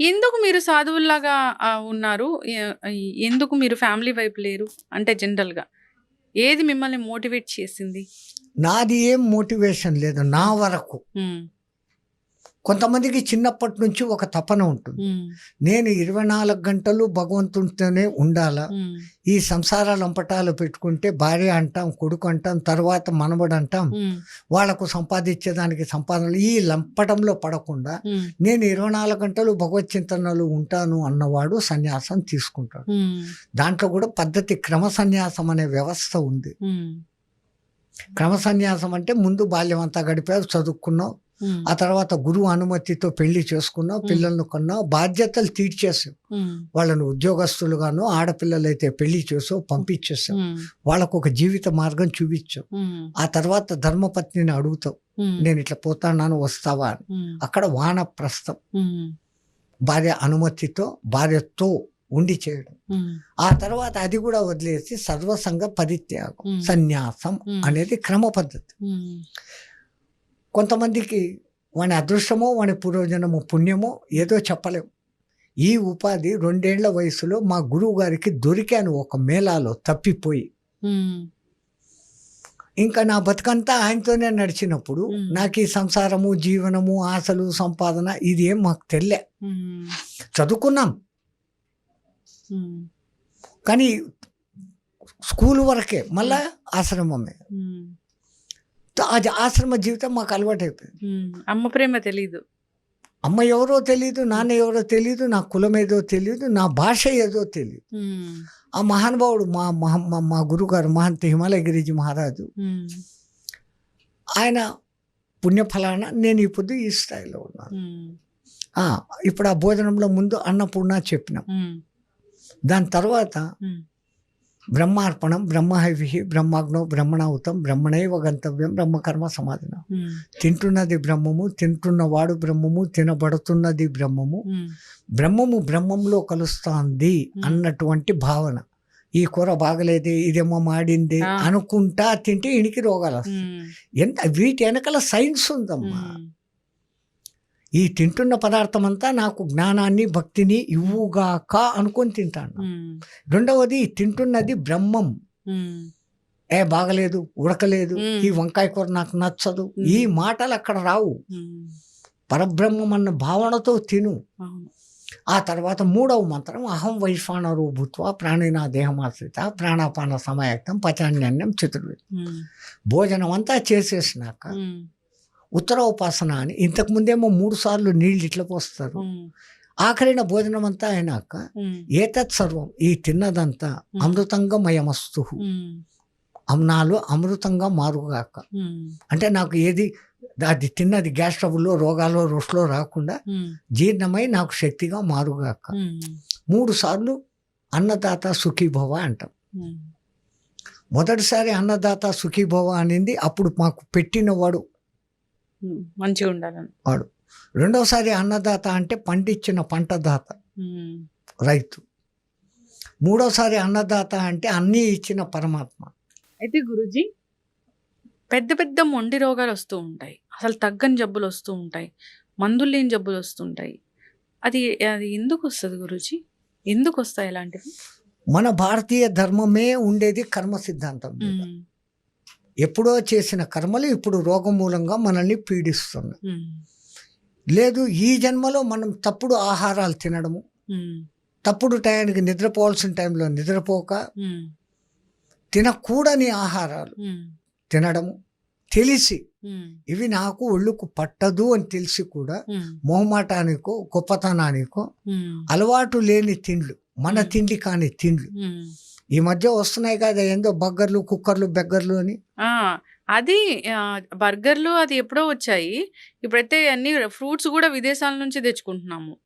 ఎందుకు మీరు సాధువుల్లాగా ఉన్నారు? ఎందుకు మీరు ఫ్యామిలీ వైపు లేరు? అంటే జనరల్గా ఏది మిమ్మల్ని మోటివేట్ చేసింది? నాది ఏం మోటివేషన్ లేదు నా వరకు. కొంతమందికి చిన్నప్పటి నుంచి ఒక తపన ఉంటుంది. నేను ఇరవై నాలుగు గంటలు భగవంతునితోనే ఉండాలా? ఈ సంసార లంపటాలు పెట్టుకుంటే భార్య అంటాం కొడుకు అంటాం తర్వాత మనవడు అంటాం. ఉమ్, వాళ్ళకు సంపాదించేదానికి సంపాదనలు ఈ లంపటంలో పడకుండా నేను ఇరవై నాలుగు గంటలు భగవత్ చింతనలు ఉంటాను అన్నవాడు సన్యాసం తీసుకుంటాడు. దాంట్లో కూడా పద్ధతి క్రమ సన్యాసం అనే వ్యవస్థ ఉంది. క్రమ సన్యాసం అంటే ముందు బాల్యం అంతా గడిపావు చదువుకున్నావు ఆ తర్వాత గురువు అనుమతితో పెళ్ళి చేసుకున్నావు పిల్లలను కొన్నావు బాధ్యతలు తీర్చేసావు వాళ్ళను ఉద్యోగస్తులుగాను ఆడపిల్లలైతే పెళ్ళి చేసావు పంపించేసావు వాళ్ళకు ఒక జీవిత మార్గం చూపించావు. ఆ తర్వాత ధర్మపత్నిని అడుగుతావు. ఉమ్, నేను ఇట్లా పోతాను వస్తావా అని. అక్కడ వానప్రస్థం. భార్య అనుమతితో భార్యతో ఉండి చేయడం. ఆ తర్వాత అది కూడా వదిలేసి సర్వసంగ పరిత్యాగం. సన్యాసం. అనేది క్రమ పద్ధతి కొంతమందికి వాని అదృష్టమో వాని పూర్వజనమో పుణ్యమో ఏదో చెప్పలేం. ఈ ఉపాధి రెండేళ్ళ వయసులో మా గురువు గారికి దొరికాను ఒక మేళాలో తప్పిపోయి. ఇంకా నా బతుకంతా ఆయనతోనే నడిచినప్పుడు. నాకు ఈ సంసారము జీవనము ఆశలు సంపాదన ఇది ఏం మాకు ఉమ్, చదువుకున్నాం. కానీ స్కూల్ వరకే మళ్ళా ఆశ్రమమే. అది ఆశ్రమ జీవితం మాకు అలవాటైపోయింది. అమ్మ ప్రేమ తెలీదు. అమ్మ ఎవరో తెలియదు నాన్న ఎవరో తెలియదు నా కులం ఏదో తెలియదు నా భాష ఏదో తెలియదు ఆ మహానుభావుడు మా మహా మా- మా గురుగారు మహంత హిమాలయగిరిజీ మహారాజు ఆయన పుణ్యఫలాన నేను ఇప్పుడు ఈ స్థాయిలో ఉన్నాను. ఇప్పుడు ఆ భోజనంలో ముందు అన్నపూర్ణ చెప్పినాం. దాని తర్వాత బ్రహ్మార్పణం బ్రహ్మహవి బ్రహ్మాగ్నో బ్రహ్మణావుతం బ్రహ్మణైవ గంతవ్యం బ్రహ్మకర్మ సమాధానం. తింటున్నది బ్రహ్మము తింటున్నవాడు బ్రహ్మము తినబడుతున్నది బ్రహ్మము. బ్రహ్మము బ్రహ్మంలో కలుస్తాంది. అన్నటువంటి భావన. ఈ కూర బాగలేదే ఇదేమో మాడింది. అనుకుంటా తింటే ఇనికి రోగాలు వస్తాయి. ఎంత వీటి వెనకాల సైన్స్ ఉందమ్మా. ఈ తింటున్న పదార్థం అంతా నాకు జ్ఞానాన్ని భక్తిని ఇవ్వుగాక అనుకొని తింటాను. రెండవది తింటున్నది బ్రహ్మం. ఏ బాగలేదు ఉడకలేదు. ఈ వంకాయ కూర నాకు నచ్చదు. ఈ మాటలు అక్కడ రావు. పరబ్రహ్మం అన్న భావనతో తిను. ఆ తర్వాత మూడవ మంత్రం అహం వైశ్వానరో భూత్వ ప్రాణినా దేహమాశ్రిత ప్రాణాపాన సమాయక్తం పచాన్యన్యం చతుర్వేది భోజనం అంతా చేసేసినాక ఉత్తర ఉపాసన అని. ఇంతకు ముందేమో మూడు సార్లు నీళ్ళు ఇట్లా పోస్తారు. ఆఖరిన భోజనం అంతా అయినాక ఏతత్ సర్వం ఈ తిన్నదంతా. అమృతంగా మయమస్తు అమ్నాలు అమృతంగా మారుగాక. అంటే నాకు ఏది అది తిన్నది గ్యాస్ ట్రబుల్లో రోగాలు రొస్ట్లో రాకుండా జీర్ణమై నాకు శక్తిగా మారుగాక. మూడు సార్లు అన్నదాత సుఖీభవ అంటాం. మొదటిసారి అన్నదాత సుఖీభవ అనింది అప్పుడు మాకు పెట్టినవాడు మంచిగా ఉండాలని. వాడు. రెండవసారి అన్నదాత అంటే పండించిన పంటదాత. రైతు. మూడోసారి అన్నదాత అంటే అన్నీ ఇచ్చిన పరమాత్మ. అయితే గురుజీ పెద్ద పెద్ద మొండి రోగాలు వస్తూ ఉంటాయి. అసలు తగ్గని జబ్బులు వస్తూ ఉంటాయి. మందులు లేని జబ్బులు వస్తుంటాయి అది అది ఎందుకు వస్తుంది గురుజీ? ఎందుకు వస్తాయి ఇలాంటివి? మన భారతీయ ధర్మమే ఉండేది కర్మ సిద్ధాంతం ఎప్పుడో చేసిన కర్మలు ఇప్పుడు రోగం మూలంగా మనల్ని పీడిస్తున్నాయి. లేదు ఈ జన్మలో మనం తప్పుడు ఆహారాలు తినడము తప్పుడు టయానికి నిద్రపోవాల్సిన టైంలో నిద్రపోక తినకూడని ఆహారాలు తినడము తెలిసి ఇవి నాకు ఒళ్ళుకు పట్టదు అని తెలిసి కూడా మొహమాటానికో గొప్పతనానికో అలవాటు లేని తిండ్లు మన. తిండి కాని తిండ్లు. ఈ మధ్య వస్తున్నాయి కదా ఏందో బగ్గర్లు కుక్కర్లు బెగ్గర్లు అని. అది బర్గర్లు అది ఎప్పుడో వచ్చాయి. ఇప్పుడైతే అన్ని ఫ్రూట్స్ కూడా విదేశాల నుంచి తెచ్చుకుంటున్నాము.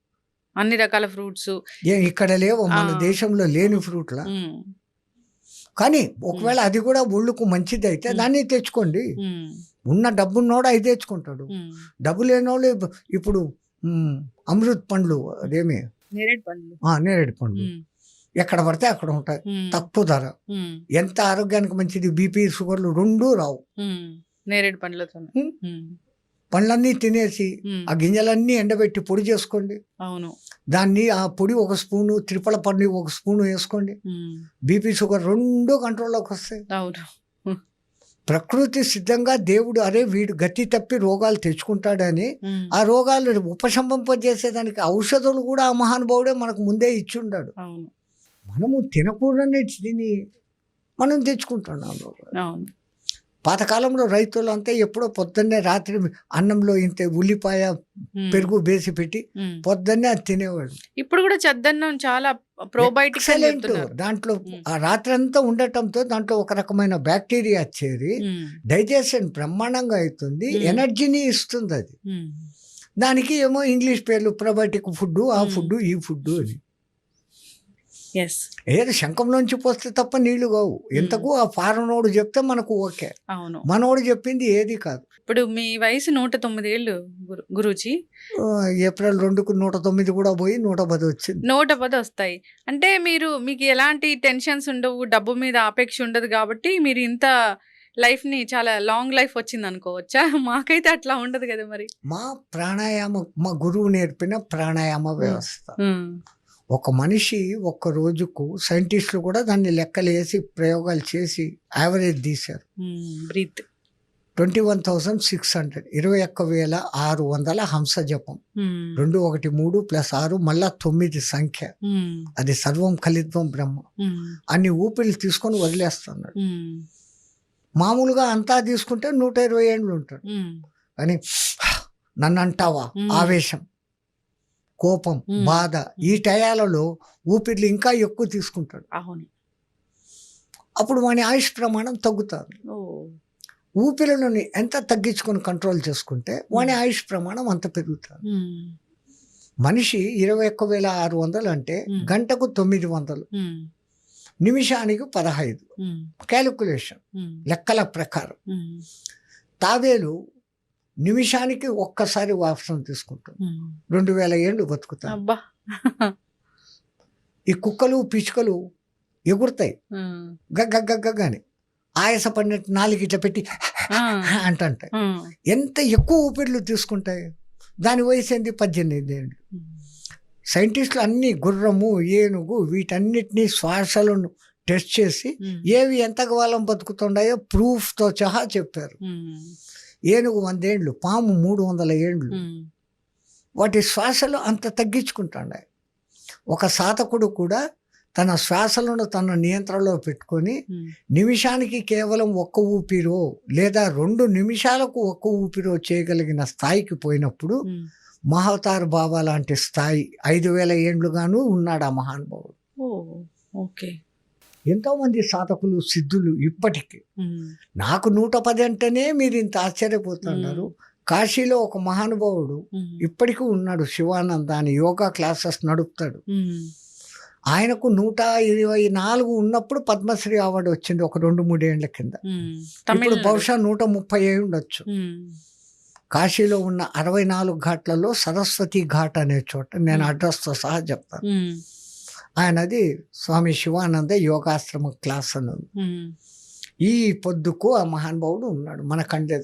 అన్ని రకాల ఫ్రూట్స్. ఏ ఇక్కడ లేవు. మన. దేశంలో లేని ఫ్రూట్ల. కానీ ఒకవేళ అది కూడా ఒళ్ళుకు మంచిది అయితే. దాన్ని తెచ్చుకోండి. ఉన్న డబ్బున్నోడు అవి తెచ్చుకుంటాడు. డబ్బు లేనోళ్ళు ఇప్పు- ఇప్పుడు అమృత్ పండ్లు అదేమి? నేరేడు పండ్లు. నేరేడు పండ్లు. ఎక్కడ పడితే అక్కడ ఉంటాయి. తక్కువ ధర. ఎంత ఆరోగ్యానికి మంచిది? బీపీ షుగర్లు రెండూ రావు. నేరేడు పండ్లతో. పండ్లన్నీ తినేసి ఆ గింజలన్నీ ఎండబెట్టి పొడి చేసుకోండి. అవును. దాన్ని ఆ పొడి ఒక స్పూను త్రిపల పండు ఒక స్పూను వేసుకోండి. బీపీ షుగర్ రెండు కంట్రోల్లోకి వస్తాయి. అవును. ప్రకృతి సిద్ధంగా దేవుడు అరే వీడు గతి తప్పి రోగాలు తెచ్చుకుంటాడని ఆ రోగాలు ఉపశమింపజేసేదానికి ఔషధాలు కూడా ఆ మహానుభావుడే మనకు ముందే ఇచ్చి ఉన్నాడు అవును. మనము తినకూడని తిని మనం తెచ్చుకుంటున్నాం రోగాలు. అవును పాతకాలంలో రైతులు అంతా ఎప్పుడో పొద్దున్నే రాత్రి అన్నంలో ఇంత ఉల్లిపాయ పెరుగు వేసి పెట్టి. పొద్దున్నే అది తినేవాడు ఇప్పుడు కూడా చద్దన్నం చాలా ప్రోబయోటిక్స్ దాంట్లో. ఆ రాత్రి అంతా ఉండటంతో దాంట్లో ఒక రకమైన బ్యాక్టీరియా చేరి డైజెషన్ బ్రహ్మాండంగా అవుతుంది. ఎనర్జీని ఇస్తుంది అది దానికి ఏమో ఇంగ్లీష్ పేర్లు ప్రొబయోటిక్ ఫుడ్ ఆ. ఫుడ్ ఈ ఫుడ్ అని ఏది శంఖంలోంచి పోస్తే తప్ప నీళ్ళు కావు. ఎంతకు ఆ ఫారెనోడు చెప్తే మనకు ఓకే. అవును. మనోడు చెప్పింది ఏది కాదు. ఇప్పుడు మీ వయసు నూట తొమ్మిది ఏళ్ళు గురు- గురూజీ. ఏప్రిల్ రెండుకు నూట తొమ్మిది కూడా పోయి నూట పది వచ్చింది. నూట పది వస్తాయి. అంటే మీరు మీకు ఎలాంటి టెన్షన్స్ ఉండవు డబ్బు మీద ఆపేక్ష ఉండదు కాబట్టి మీరు ఇంత లైఫ్ని చాలా లాంగ్ లైఫ్ వచ్చింది అనుకోవచ్చా? మాకైతే అట్లా ఉండదు కదా మరి. మా ప్రాణాయామ మా గురువు నేర్పిన ప్రాణాయామ వ్యవస్థ. ఉమ్, ఒక మనిషి ఒక్క రోజుకు సైంటిస్టులు కూడా దాన్ని లెక్కలేసి ప్రయోగాలు చేసి యావరేజ్ తీశారు. Breath. Twenty one thousand six hundred ఇరవై ఒక్క వేల ఆరు వందల హంస జపం. రెండు ఒకటి మూడు ప్లస్ ఆరు మళ్ళా తొమ్మిది సంఖ్య. అది సర్వం కలిత్వం బ్రహ్మ. అన్ని ఊపిరి తీసుకొని వదిలేస్తున్నాడు. మామూలుగా అంతా తీసుకుంటే నూట ఇరవై ఏళ్ళు ఉంటాడు. కానీ నన్ను అంటావా. ఆవేశం. కోపం. బాధ ఈ టయాలలో ఊపిర్లు ఇంకా ఎక్కువ తీసుకుంటాడు. అవును. అప్పుడు వాని ఆయుష్ ప్రమాణం తగ్గుతుంది. ఓ. ఊపిరిని ఎంత తగ్గించుకొని కంట్రోల్ చేసుకుంటే వాని ఆయుష్ ప్రమాణం అంత పెరుగుతుంది. మనిషి ఇరవై ఒక్క వేల ఆరు వందలు అంటే. గంటకు తొమ్మిది వందలు నిమిషానికి పదహైదు. క్యాలిక్యులేషన్. లెక్కల ప్రకారం. తావేలు నిమిషానికి ఒక్కసారి వాసన తీసుకుంటుంది ఉమ్. రెండు వేల ఏళ్ళు బతుకుతాయి అబ్బా. ఈ కుక్కలు పిచ్చుకలు ఎగురుతాయి. ఉమ్, గగ్గగ్గగ్గని ఆయాస పడినట్టు నాలుగు ఇట్లా పెట్టి అంటుంటాయి. ఉమ్, ఎంత ఎక్కువ ఊపిర్లు తీసుకుంటాయి? దాని వయసు ఏంది? పద్దెనిమిది ఏళ్ళు. సైంటిస్టులు అన్ని గుర్రము ఏనుగు వీటన్నిటినీ శ్వాసలను టెస్ట్ చేసి ఏవి ఎంత కాలం బతుకుతున్నాయో ప్రూఫ్తో సహా చెప్పారు. ఏనుగు వందేండ్లు పాము మూడు వందల ఏండ్లు వాటి శ్వాసలు అంత తగ్గించుకుంటున్నాయి ఒక సాధకుడు కూడా తన శ్వాసలను తన నియంత్రణలో పెట్టుకొని నిమిషానికి కేవలం ఒక్క ఊపిరో లేదా రెండు నిమిషాలకు ఒక్క ఊపిరో చేయగలిగిన స్థాయికి పోయినప్పుడు. మహావతార్ బాబా లాంటి స్థాయి ఐదు వేల ఏండ్లుగాను ఉన్నాడు ఆ మహానుభావుడు ఓకే. ఎంతోమంది సాధకులు సిద్ధులు ఇప్పటికీ. నాకు నూట పది అంటేనే మీరు ఇంత ఆశ్చర్యపోతున్నారు. కాశీలో ఒక మహానుభావుడు ఇప్పటికీ ఉన్నాడు శివానంద అని యోగా క్లాసెస్ నడుపుతాడు. ఆయనకు నూట ఇరవై నాలుగు ఉన్నప్పుడు పద్మశ్రీ అవార్డు వచ్చింది ఒక రెండు మూడేళ్ళ కింద. ఇప్పుడు. బహుశా నూట ముప్పై అయి ఉండొచ్చు. కాశీలో ఉన్న అరవై నాలుగు ఘాట్లలో సరస్వతి ఘాట్ అనే చోట నేను. అడ్రస్తో సహా చెప్తాను. ఆయనది స్వామి శివానంద యోగాశ్రమ క్లాస్ అని. ఈ పొద్దుకు ఆ మహానుభావుడు ఉన్నాడు మన కండ్లెదురు